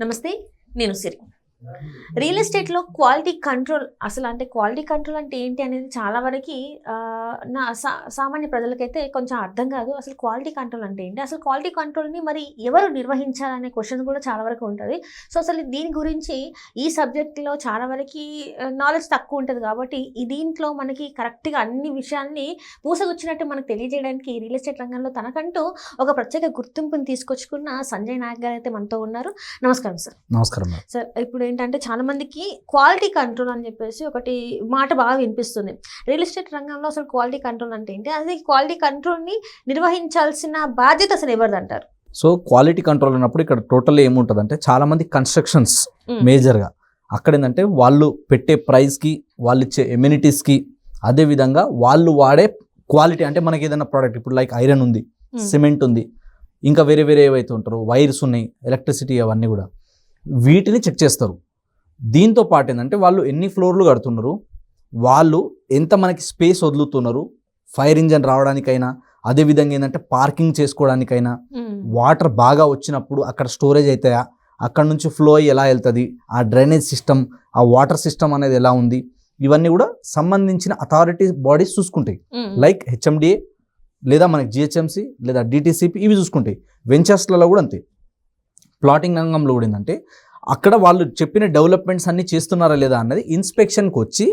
నమస్తే నేను సిరి. రియల్ ఎస్టేట్లో క్వాలిటీ కంట్రోల్ అసలు అంటే క్వాలిటీ కంట్రోల్ అంటే ఏంటి అనేది చాలా వరకు నా సామాన్య ప్రజలకైతే కొంచెం అర్థం కాదు. అసలు క్వాలిటీ కంట్రోల్ అంటే ఏంటి? అసలు క్వాలిటీ కంట్రోల్ని మరి ఎవరు నిర్వహించాలనే క్వశ్చన్ కూడా చాలా వరకు ఉంటుంది. సో అసలు దీని గురించి ఈ సబ్జెక్ట్లో చాలా వరకు నాలెడ్జ్ తక్కువ ఉంటుంది కాబట్టి ఈ దీంట్లో మనకి కరెక్ట్గా అన్ని విషయాల్ని పూసగుచ్చినట్టు మనకు తెలియజేయడానికి రియల్ ఎస్టేట్ రంగంలో తనకంటూ ఒక ప్రత్యేక గుర్తింపుని తీసుకొచ్చుకున్న సంజయ్ నాయక్ గారు అయితే మనతో ఉన్నారు. నమస్కారం సార్. నమస్కారం సార్ ఇప్పుడు ఏంటంటే చాలా మందికి క్వాలిటీ కంట్రోల్ అని చెప్పేసి ఒకటి మాట బాగా వినిపిస్తుంది. రియల్ ఎస్టేట్ రంగంలో అసలు క్వాలిటీ కంట్రోల్ అంటే ఏంటి? అదే క్వాలిటీ కంట్రోల్ని నిర్వహించాల్సిన బాధ్యత అసలు ఎవరిది అంటారు సో క్వాలిటీ కంట్రోల్ అన్నప్పుడు ఇక్కడ టోటల్ ఏముంటుంది అంటే చాలా మంది కన్స్ట్రక్షన్స్. మేజర్గా అక్కడ ఏంటంటే వాళ్ళు పెట్టే ప్రైస్కి వాళ్ళు ఇచ్చే ఎమ్యూనిటీస్కి అదేవిధంగా వాళ్ళు వాడే క్వాలిటీ అంటే మనకి ఏదైనా ప్రోడక్ట్ ఇప్పుడు లైక్ ఐరన్ ఉంది. సిమెంట్ ఉంది ఇంకా వేరే వేరే ఏవైతే ఉంటారో వైర్స్ ఉన్నాయి ఎలక్ట్రిసిటీ అవన్నీ కూడా. వీటిని చెక్ చేస్తారు. దీంతో పాటు ఏంటంటే వాళ్ళు ఎన్ని ఫ్లోర్లు కడుతున్నారు వాళ్ళు ఎంత మనకి స్పేస్ వదులుతున్నారు ఫైర్ ఇంజన్ రావడానికైనా అదేవిధంగా ఏంటంటే పార్కింగ్ చేసుకోవడానికైనా వాటర్ బాగా వచ్చినప్పుడు అక్కడ స్టోరేజ్ అవుతాయా అక్కడ నుంచి ఫ్లో అయ్యి ఎలా వెళ్తుంది ఆ డ్రైనేజ్ సిస్టమ్ ఆ వాటర్ సిస్టమ్ అనేది ఎలా ఉంది ఇవన్నీ కూడా సంబంధించిన అథారిటీ బాడీస్ చూసుకుంటాయి. లైక్ హెచ్ఎండిఏ లేదా మనకి జిహెచ్ఎంసి లేదా డిటిసిపి ఇవి చూసుకుంటాయి. వెంచర్స్లలో కూడా అంతే. ప్లాటింగ్ రంగంలో కూడా ఏంటంటే అక్కడ వాళ్ళు చెప్పిన డెవలప్మెంట్స్ అన్నీ చేస్తున్నారా లేదా అన్నది ఇన్స్పెక్షన్కి వచ్చి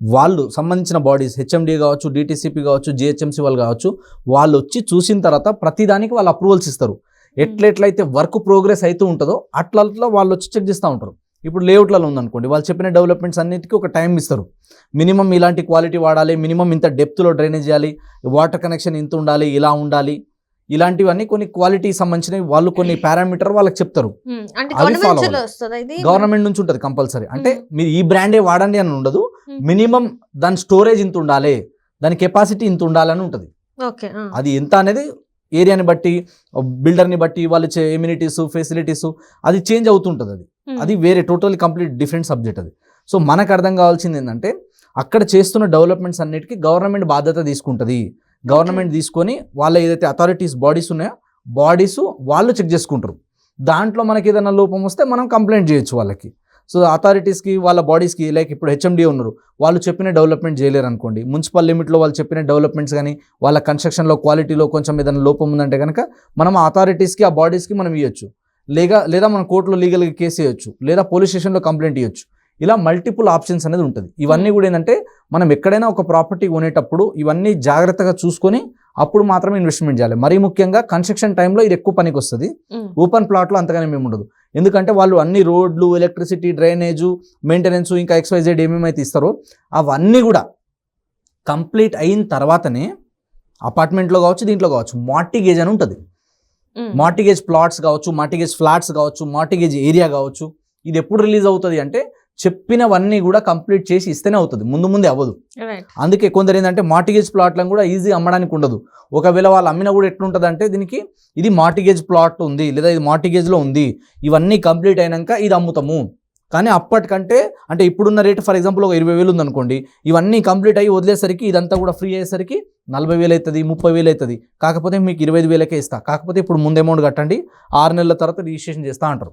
వాళ్ళు సంబంధించిన బాడీస్ హెచ్ఎండి కావచ్చు డిటిసిపి కావచ్చు జిహెచ్ఎంసి వాళ్ళు కావచ్చు వాళ్ళు వచ్చి చూసిన తర్వాత ప్రతిదానికి వాళ్ళు అప్రూవల్స్ ఇస్తారు. ఎట్లెట్లయితే వర్క్ ప్రోగ్రెస్ అవుతూ ఉంటుందో అట్లా అట్లా వాళ్ళు వచ్చి చెక్ చేస్తూ ఉంటారు. ఇప్పుడు లేఅవుట్లలో ఉందనుకోండి వాళ్ళు చెప్పిన డెవలప్మెంట్స్ అన్నిటికీ ఒక టైం ఇస్తారు. మినిమం ఇలాంటి క్వాలిటీ వాడాలి మినిమం ఇంత డెప్త్లో డ్రైనేజ్ చేయాలి వాటర్ కనెక్షన్ ఇంత ఉండాలి ఇలా ఉండాలి ఇలాంటివన్నీ కొన్ని క్వాలిటీ సంబంధించినవి వాళ్ళు కొన్ని పారామీటర్ వాళ్ళకి చెప్తారు. అంటే గవర్నమెంట్ గవర్నమెంట్ నుంచి ఉంటుంది కంపల్సరీ అంటే మ్మ్. మీరు ఈ బ్రాండే వాడండి అని ఉండదు. మినిమం దాని స్టోరేజ్ ఇంత ఉండాలి. దాని కెపాసిటీ ఇంత ఉండాలని ఉంటుంది. అది ఎంత అనేది ఏరియాని బట్టి బిల్డర్ని బట్టి వాళ్ళు ఇచ్చే ఎమ్యూనిటీస్ ఫెసిలిటీస్ అది చేంజ్ అవుతుంటుంది అది. అది వేరే టోటల్ కంప్లీట్ డిఫరెంట్ సబ్జెక్ట్ అది. సో మనకు అర్థం కావాల్సింది ఏంటంటే అక్కడ చేస్తున్న డెవలప్మెంట్స్ అన్నిటికీ గవర్నమెంట్ బాధ్యత తీసుకుంటుంది. గవర్నమెంట్ తీసుకొని వాళ్ళ ఏదైతే అథారిటీస్ బాడీస్ ఉన్నాయో బాడీస్ వాళ్ళు చెక్ చేసుకుంటారు. దాంట్లో మనకి ఏదైనా లోపం వస్తే మనం కంప్లైంట్ చేయొచ్చు వాళ్ళకి. సో అథారిటీస్కి వాళ్ళ బాడీస్కి లైక్ ఇప్పుడు హెచ్ఎండి ఉన్నారు వాళ్ళు చెప్పిన డెవలప్మెంట్ చేయలేరు అనుకోండి. మున్సిపల్ లిమిట్లో వాళ్ళు చెప్పిన డెవలప్మెంట్స్ కానీ వాళ్ళ కన్స్ట్రక్షన్లో క్వాలిటీలో కొంచెం ఏదైనా లోపం ఉందంటే కనుక మనం ఆ అథారిటీస్కి ఆ బాడీస్కి మనం ఇవ్వచ్చు లేగా లేదా మనం కోర్టులో లీగల్గా కేసు వేయొచ్చు లేదా పోలీస్ స్టేషన్లో కంప్లైంట్ ఇవ్వచ్చు ఇలా మల్టిపుల్ ఆప్షన్స్ అనేది ఉంటుంది. ఇవన్నీ కూడా ఏంటంటే మనం ఎక్కడైనా ఒక ప్రాపర్టీ కొనేటప్పుడు ఇవన్నీ జాగ్రత్తగా చూసుకొని అప్పుడు మాత్రమే ఇన్వెస్ట్మెంట్ చేయాలి. మరీ ముఖ్యంగా కన్స్ట్రక్షన్ టైంలో ఇది ఎక్కువ పనికి వస్తుంది. ఓపెన్ ప్లాట్లో అంతగానే మేము ఉండదు. ఎందుకంటే వాళ్ళు అన్ని రోడ్లు ఎలక్ట్రిసిటీ డ్రైనేజు మెయింటెనెన్స్ ఇంకా ఎక్స్వైజెడ్ ఏమేమైతే ఇస్తారో అవన్నీ కూడా కంప్లీట్ అయిన తర్వాతనే అపార్ట్మెంట్లో కావచ్చు దీంట్లో కావచ్చు మార్టిగేజ్ అని ఉంటుంది. మార్టిగేజ్ ప్లాట్స్ కావచ్చు మార్టిగేజ్ ఫ్లాట్స్ కావచ్చు మార్టిగేజ్ ఏరియా కావచ్చు ఇది ఎప్పుడు రిలీజ్ అవుతుంది అంటే చెప్పినవన్నీ కూడా కంప్లీట్ చేసి ఇస్తేనే అవుతుంది. ముందు ముందే అవ్వదు. అందుకే కొందరు ఏంటంటే మార్టిగేజ్ ప్లాట్లను కూడా ఈజీ అమ్మడానికి ఉండదు. ఒకవేళ వాళ్ళు అమ్మినా కూడా ఎట్లుంటుంది అంటే దీనికి ఇది మార్టిగేజ్ ప్లాట్ ఉంది లేదా ఇది మార్టిగేజ్లో ఉంది. ఇవన్నీ కంప్లీట్ అయినాక ఇది అమ్ముతాము. కానీ అప్పటికంటే అంటే ఇప్పుడున్న రేట్ ఫర్ ఎగ్జాంపుల్ ఒక ఇరవై వేలు ఉందనుకోండి ఇవన్నీ కంప్లీట్ అయ్యి వదిలేసరికి ఇదంతా కూడా ఫ్రీ అయ్యేసరికి నలభై వేలు అవుతుంది ముప్పై వేలు అవుతుంది కాకపోతే మీకు ఇరవై ఐదు వేలకే ఇస్తా. కాకపోతే ఇప్పుడు ముందు అమౌంట్ కట్టండి ఆరు నెలల తర్వాత రిజిస్ట్రేషన్ చేస్తా అంటారు.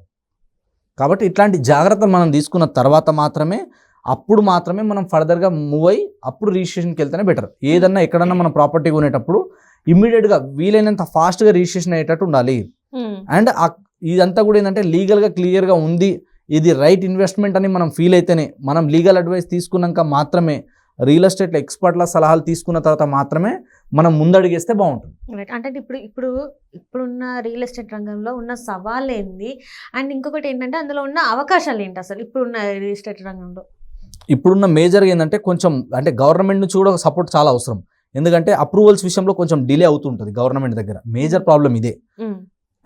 కాబట్టి ఇట్లాంటి జాగ్రత్తలు మనం తీసుకున్న తర్వాత మాత్రమే అప్పుడు మాత్రమే మనం ఫర్దర్గా మూవ్ అయ్యి అప్పుడు రిజిస్ట్రేషన్కి వెళ్తేనే బెటర్. ఏదన్నా ఎక్కడన్నా మనం ప్రాపర్టీ కొనేటప్పుడు ఇమ్మీడియట్గా వీలైనంత ఫాస్ట్గా రిజిస్ట్రేషన్ అయ్యేటట్టు ఉండాలి. అండ్ ఇదంతా కూడా ఏంటంటే లీగల్గా క్లియర్గా ఉంది. ఇది రైట్ ఇన్వెస్ట్మెంట్ అని మనం ఫీల్ అయితేనే మనం లీగల్ అడ్వైస్ తీసుకున్నాక మాత్రమే రియల్ ఎస్టేట్ ఎక్స్పర్ట్ల సలహాలు తీసుకున్న తర్వాత మాత్రమే మనం ముందడిగేస్తే బాగుంటుంది. అంటే ఇప్పుడు ఇప్పుడు ఇప్పుడున్న రియల్ ఎస్టేట్ రంగంలో ఉన్న సవాల్ ఏంది అండ్ ఇంకొకటి ఏంటంటే అందులో ఉన్న అవకాశాలు ఏంటి అసలు ఇప్పుడున్న రియల్ ఎస్టేట్ రంగంలో? ఇప్పుడున్న మేజర్గా ఏంటంటే కొంచెం అంటే గవర్నమెంట్ నుంచి కూడా సపోర్ట్ చాలా అవసరం. ఎందుకంటే అప్రూవల్స్ విషయంలో కొంచెం డిలే అవుతుంటుంది గవర్నమెంట్ దగ్గర. మేజర్ ప్రాబ్లం ఇదే.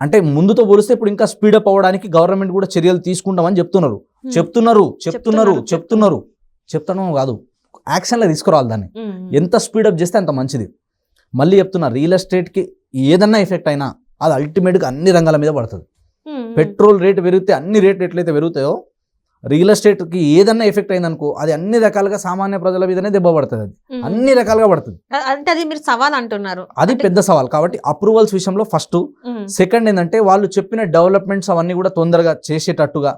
అంటే ముందుతో పోలిస్తే ఇప్పుడు ఇంకా స్పీడప్ అవ్వడానికి గవర్నమెంట్ కూడా చర్యలు తీసుకుంటామని చెప్తున్నారు. చెప్తున్నారు చెప్తున్నారు చెప్తున్నారు, చెప్తున్నారు. చెప్తాను కాదు. యాక్షన్లో తీసుకురావాలి దాన్ని. ఎంత స్పీడప్ చేస్తే అంత మంచిది. మళ్ళీ చెప్తున్నా రియల్ ఎస్టేట్కి ఏదన్నా ఎఫెక్ట్ అయినా అది అల్టిమేట్గా అన్ని రంగాల మీద పడుతుంది. పెట్రోల్ రేట్ పెరిగితే అన్ని రేట్లు ఎట్లయితే పెరుగుతాయో రియల్ ఎస్టేట్కి ఏదన్నా ఎఫెక్ట్ అయిందనుకో అది అన్ని రకాలుగా సామాన్య ప్రజల మీదనే దెబ్బ పడుతుంది అది. అన్ని రకాలుగా పడుతుంది. అంటే అది మీరు సవాల్ అంటున్నారు. అది పెద్ద సవాల్. కాబట్టి అప్రూవల్స్ విషయంలో ఫస్ట్. సెకండ్ ఏంటంటే వాళ్ళు చెప్పిన డెవలప్మెంట్స్ అవన్నీ కూడా తొందరగా చేసేటట్టుగా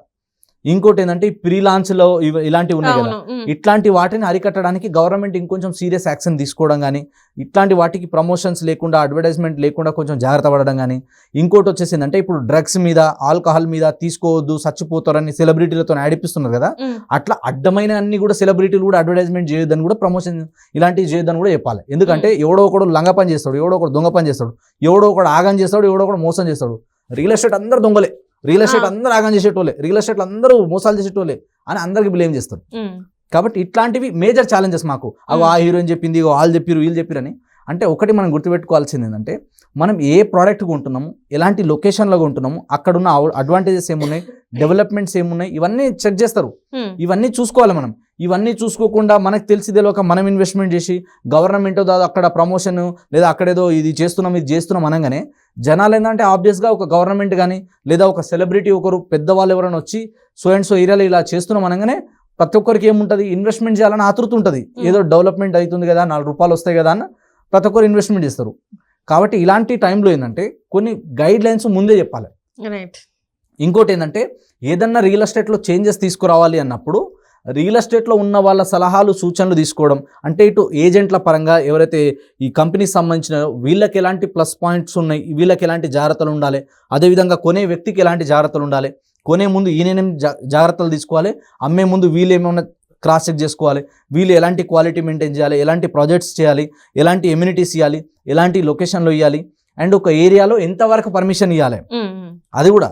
ఇంకోటి ఏంటంటే ప్రీ లాంచ్లో ఇలాంటివి ఉన్నాయి కదా. ఇట్లాంటి వాటిని అరికట్టడానికి గవర్నమెంట్ ఇంకొంచెం సీరియస్ యాక్షన్ తీసుకోవడం కానీ ఇట్లాంటి వాటికి ప్రమోషన్స్ లేకుండా అడ్వర్టైజ్మెంట్ లేకుండా కొంచెం జాగ్రత్త పడడం కానీ ఇంకోటి వచ్చేసి ఏంటంటే ఇప్పుడు డ్రగ్స్ మీద ఆల్కహాల్ మీద తీసుకోవద్దు చచ్చిపోతారని సెలబ్రిటీలతో ఆడిపిస్తున్నారు కదా. అట్లా అడ్డమైన అన్ని కూడా సెలబ్రిటీలు కూడా అడ్వర్టైజ్మెంట్ చేయొద్దని కూడా ప్రమోషన్ ఇలాంటివి చేయొద్దని కూడా చెప్పాలి. ఎందుకంటే ఎవడో ఒకడు లంగ పని చేస్తాడు ఎవడో ఒకడు దొంగ పని చేస్తాడు ఎవడో ఒకడు ఆగం చేస్తాడు ఎవడో ఒకడు మోసం చేస్తాడు. రియల్ ఎస్టేట్ అందరు దొంగలే. Real estate. అందరూ ఆగం చేసేటోళ్ళే. రియల్ ఎస్టేట్ అందరూ మోసాలు చేసేటోళ్ళే అని అందరికి బ్లేమ్ చేస్తారు. కాబట్టి ఇట్లాంటివి మేజర్ ఛాలెంజెస్ మాకు. అవి ఆ హీరోయిన్ చెప్పింది వాళ్ళు చెప్పిరు వీళ్ళు చెప్పిరని అంటే ఒకటి మనం గుర్తుపెట్టుకోవాల్సింది ఏంటంటే మనం ఏ ప్రోడక్ట్ కొంటున్నాము ఎలాంటి లొకేషన్లో కొంటున్నాము అక్కడ ఉన్న అడ్వాంటేజెస్ ఏమున్నాయి డెవలప్మెంట్స్ ఏమున్నాయి ఇవన్నీ చెక్ చేస్తారు. ఇవన్నీ చూసుకోవాలి మనం. ఇవన్నీ చూసుకోకుండా మనకు తెలిసి తెలియక మనం ఇన్వెస్ట్మెంట్ చేసి గవర్నమెంట్ అక్కడ ప్రమోషన్ లేదా అక్కడేదో ఇది చేస్తున్నాం ఇది చేస్తున్నాం అనగానే జనాలు ఏంటంటే ఆబ్వియస్గా ఒక గవర్నమెంట్ కానీ లేదా ఒక సెలబ్రిటీ ఒకరు పెద్దవాళ్ళు ఎవరైనా వచ్చి సో అండ్ సో ఏరియాలో ఇలా చేస్తున్నాం అనగానే ప్రతి ఒక్కరికి ఏముంటుంది? ఇన్వెస్ట్మెంట్ చేయాలని ఆతృత ఉంటుంది. ఏదో డెవలప్మెంట్ అవుతుంది కదా నాలుగు రూపాయలు వస్తాయి కదా అని ప్రతి ఒక్కరు ఇన్వెస్ట్మెంట్ చేస్తారు. కాబట్టి ఇలాంటి టైంలో ఏంటంటే కొన్ని గైడ్ లైన్స్ ముందే చెప్పాలి. రైట్ ఇంకోటి ఏంటంటే ఏదన్నా రియల్ ఎస్టేట్లో చేంజెస్ తీసుకురావాలి అన్నప్పుడు రియల్ ఎస్టేట్లో ఉన్న వాళ్ళ సలహాలు సూచనలు తీసుకోవడం అంటే ఇటు ఏజెంట్ల పరంగా ఎవరైతే ఈ కంపెనీకి సంబంధించిన వీళ్ళకి ఎలాంటి ప్లస్ పాయింట్స్ ఉన్నాయి వీళ్ళకి ఎలాంటి జాగ్రత్తలు ఉండాలి అదేవిధంగా కొనే వ్యక్తికి ఎలాంటి జాగ్రత్తలు ఉండాలి కొనే ముందు ఈయనేం జా- జాగ్రత్తలు తీసుకోవాలి అమ్మే ముందు వీళ్ళు ఏమైనా క్రాస్ చెక్ చేసుకోవాలి వీళ్ళు ఎలాంటి క్వాలిటీ మెయింటైన్ చేయాలి ఎలాంటి ప్రాజెక్ట్స్ చేయాలి ఎలాంటి ఎమ్యూనిటీస్ ఇవ్వాలి ఎలాంటి లొకేషన్లో ఇవ్వాలి అండ్ ఒక ఏరియాలో ఎంతవరకు పర్మిషన్ ఇవ్వాలి. అది కూడా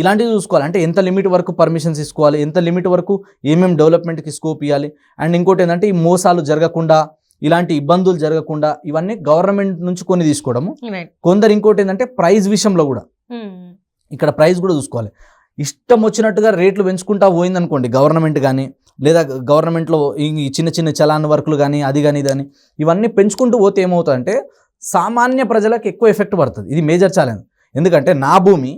ఇలాంటివి చూసుకోవాలి. అంటే ఎంత లిమిట్ వరకు పర్మిషన్స్ ఇసుకోవాలి? ఎంత లిమిట్ వరకు ఏమేమి డెవలప్మెంట్కి స్కోప్ ఇవ్వాలి అండ్ ఇంకోటి ఏంటంటే ఈ మోసాలు జరగకుండా ఇలాంటి ఇబ్బందులు జరగకుండా ఇవన్నీ గవర్నమెంట్ నుంచి కొన్ని తీసుకోవడము. కొందరు ఇంకోటి ఏంటంటే ప్రైస్ విషయంలో కూడా. ఇక్కడ ప్రైస్ కూడా చూసుకోవాలి. ఇష్టం వచ్చినట్టుగా రేట్లు పెంచుకుంటా పోయిందనుకోండి గవర్నమెంట్ కానీ లేదా గవర్నమెంట్లో ఈ చిన్న చిన్న చలాన్ వర్కులు కానీ అది కానీ ఇది కానీ ఇవన్నీ పెంచుకుంటూ పోతే ఏమవుతుందంటే సామాన్య ప్రజలకు ఎక్కువ ఎఫెక్ట్ పడుతుంది. ఇది మేజర్ ఛాలెంజ్. ఎందుకంటే నా భూమి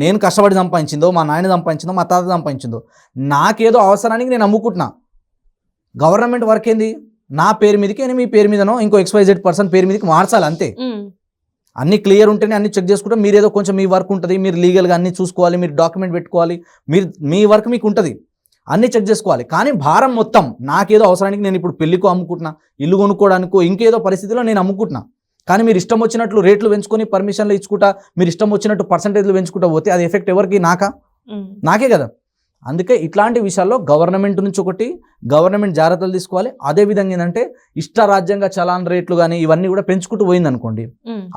నేను కష్టపడి సంపాదించిందో మా నాయన సంపాదించిందో మా తాత సంపాదించిందో నాకేదో అవసరానికి నేను అమ్ముకుంటున్నా గవర్నమెంట్ వర్క్ ఏంది? నా పేరు మీదకి నేను మీ పేరు మీదనో ఇంకో ఎక్స్వైజెడ్ పర్సన్ పేరు మీదకి మార్చాలి అంతే. అన్ని క్లియర్ ఉంటేనే అన్ని చెక్ చేసుకుంటే మీరు ఏదో కొంచెం మీ వర్క్ ఉంటుంది మీరు లీగల్గా అన్ని చూసుకోవాలి మీరు డాక్యుమెంట్ పెట్టుకోవాలి మీరు మీ వర్క్ మీకు ఉంటుంది. అన్ని చెక్ చేసుకోవాలి. కానీ భారం మొత్తం నాకేదో అవసరానికి నేను ఇప్పుడు పెళ్ళికో అమ్ముకుంటున్నా ఇల్లు కొనుక్కోవడానికో ఇంకేదో పరిస్థితిలో నేను అమ్ముకుంటున్నా. కానీ మీరు ఇష్టం వచ్చినట్లు రేట్లు పెంచుకొని పర్మిషన్లు ఇచ్చుకుంటా మీరు ఇష్టం వచ్చినట్టు పర్సంటేజ్లు పెంచుకుంటా పోతే అది ఎఫెక్ట్ ఎవరికి? నాకా. నాకే కదా. అందుకే ఇట్లాంటి విషయాల్లో గవర్నమెంట్ నుంచి ఒకటి గవర్నమెంట్ జాగ్రత్తలు తీసుకోవాలి. అదే విధంగా ఏంటంటే ఇష్ట చలాన్ రేట్లు కానీ ఇవన్నీ కూడా పెంచుకుంటూ పోయింది అనుకోండి.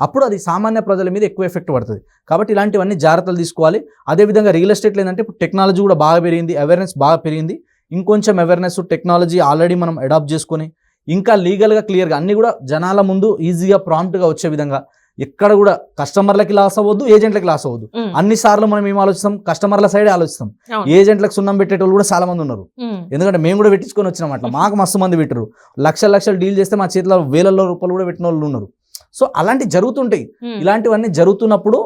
అప్పుడు అది సామాన్య ప్రజల మీద ఎక్కువ ఎఫెక్ట్ పడుతుంది. కాబట్టి ఇలాంటివన్నీ జాగ్రత్తలు తీసుకోవాలి. అదేవిధంగా రియల్ ఎస్టేట్లో ఏంటంటే ఇప్పుడు టెక్నాలజీ కూడా బాగా పెరిగింది అవేర్నెస్ బాగా పెరిగింది. ఇంకొంచెం అవేర్నెస్ టెక్నాలజీ ఆల్రెడీ మనం అడాప్ట్ చేసుకొని ఇంకా లీగల్గా క్లియర్గా అన్నీ కూడా జనాల ముందు ఈజీగా ప్రాంప్ట్గా వచ్చే విధంగా ఎక్కడ కూడా కస్టమర్లకి లాస్ అవ్వద్దు ఏజెంట్లకి లాస్ అవ్వద్దు. అన్ని సార్లు మనం ఏం ఆలోచిస్తాం? కస్టమర్ల సైడే ఆలోచిస్తాం. ఏజెంట్లకు సున్నం పెట్టేటోళ్ళు కూడా చాలా మంది ఉన్నారు. ఎందుకంటే మేము కూడా పెట్టించుకొని వచ్చినాం అట్లా. మాకు మస్తు మంది పెట్టరు లక్షల లక్షలు డీల్ చేస్తే మా చేతిలో వేలల్లో రూపాయలు కూడా పెట్టిన వాళ్ళు ఉన్నారు. సో అలాంటివి జరుగుతుంటాయి. ఇలాంటివన్నీ జరుగుతున్నప్పుడు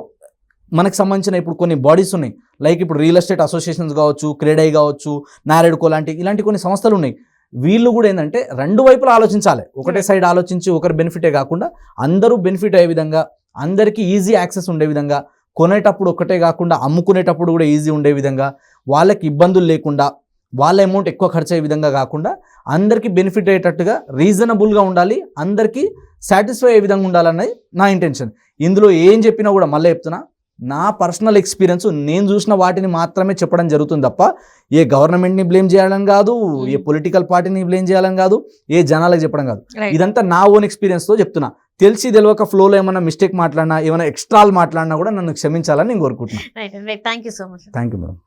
మనకు సంబంధించిన ఇప్పుడు కొన్ని బాడీస్ ఉన్నాయి. లైక్ ఇప్పుడు రియల్ ఎస్టేట్ అసోసియేషన్స్ కావచ్చు క్రెడై కావచ్చు నారెడ్కో లాంటి ఇలాంటి కొన్ని సంస్థలు ఉన్నాయి. వీళ్ళు కూడా ఏంటంటే రెండు వైపులా ఆలోచించాలి. ఒకటే సైడ్ ఆలోచించి ఒకరి బెనిఫిటే కాకుండా అందరూ బెనిఫిట్ అయ్యే విధంగా అందరికీ ఈజీ యాక్సెస్ ఉండే విధంగా కొనేటప్పుడు ఒకటే కాకుండా అమ్ముకునేటప్పుడు కూడా ఈజీ ఉండే విధంగా వాళ్ళకి ఇబ్బందులు లేకుండా వాళ్ళ అమౌంట్ ఎక్కువ ఖర్చు అయ్యే విధంగా కాకుండా అందరికీ బెనిఫిట్ అయ్యేటట్టుగా రీజనబుల్గా ఉండాలి అందరికీ సాటిస్ఫై అయ్యే విధంగా ఉండాలన్నది నా ఇంటెన్షన్ ఇందులో ఏం చెప్పినా కూడా మళ్ళీ చెప్తున్నా నా పర్సనల్ ఎక్స్పీరియన్స్ నేను చూసిన వాటిని మాత్రమే చెప్పడం జరుగుతుంది తప్ప ఏ గవర్నమెంట్ని బ్లేమ్ చేయాలని కాదు ఏ పొలిటికల్ పార్టీని బ్లేమ్ చేయాలని కాదు ఏ జనాలకు చెప్పడం కాదు. ఇదంతా నా ఓన్ ఎక్స్పీరియన్స్తో చెప్తున్నా. తెలిసి తెలియక ఫ్లోలో ఏమైనా మిస్టేక్ మాట్లాడినా ఏమైనా ఎక్స్ట్రాలు మాట్లాడినా కూడా నన్ను క్షమించాలని నేను కోరుకుంటున్నాను thank you so much thank you madam